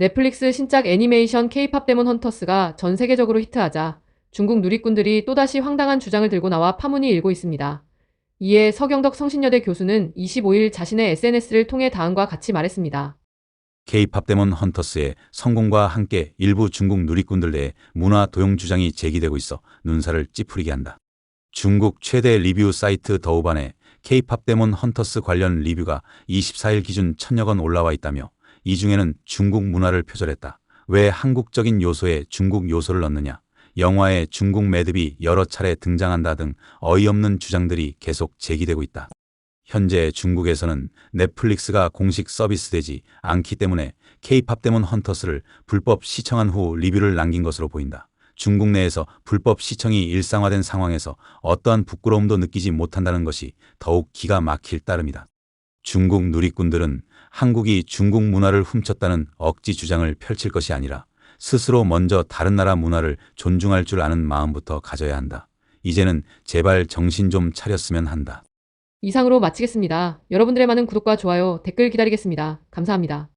넷플릭스 신작 애니메이션 K-팝 데몬 헌터스가 전 세계적으로 히트하자 중국 누리꾼들이 또다시 황당한 주장을 들고 나와 파문이 일고 있습니다. 이에 서경덕 성신여대 교수는 25일 자신의 SNS를 통해 다음과 같이 말했습니다. K-팝 데몬 헌터스의 성공과 함께 일부 중국 누리꾼들 내에 문화 도용 주장이 제기되고 있어 눈살을 찌푸리게 한다. 중국 최대 리뷰 사이트 더우반에 K-팝 데몬 헌터스 관련 리뷰가 24일 기준 천여 건 올라와 있다며 이 중에는 중국 문화를 표절했다. 왜 한국적인 요소에 중국 요소를 넣느냐? 영화에 중국 매듭이 여러 차례 등장한다 등 어이없는 주장들이 계속 제기되고 있다. 현재 중국에서는 넷플릭스가 공식 서비스되지 않기 때문에 K-팝 데몬 헌터스를 불법 시청한 후 리뷰를 남긴 것으로 보인다. 중국 내에서 불법 시청이 일상화된 상황에서 어떠한 부끄러움도 느끼지 못한다는 것이 더욱 기가 막힐 따름이다. 중국 누리꾼들은 한국이 중국 문화를 훔쳤다는 억지 주장을 펼칠 것이 아니라 스스로 먼저 다른 나라 문화를 존중할 줄 아는 마음부터 가져야 한다. 이제는 제발 정신 좀 차렸으면 한다. 이상으로 마치겠습니다. 여러분들의 많은 구독과 좋아요, 댓글 기다리겠습니다. 감사합니다.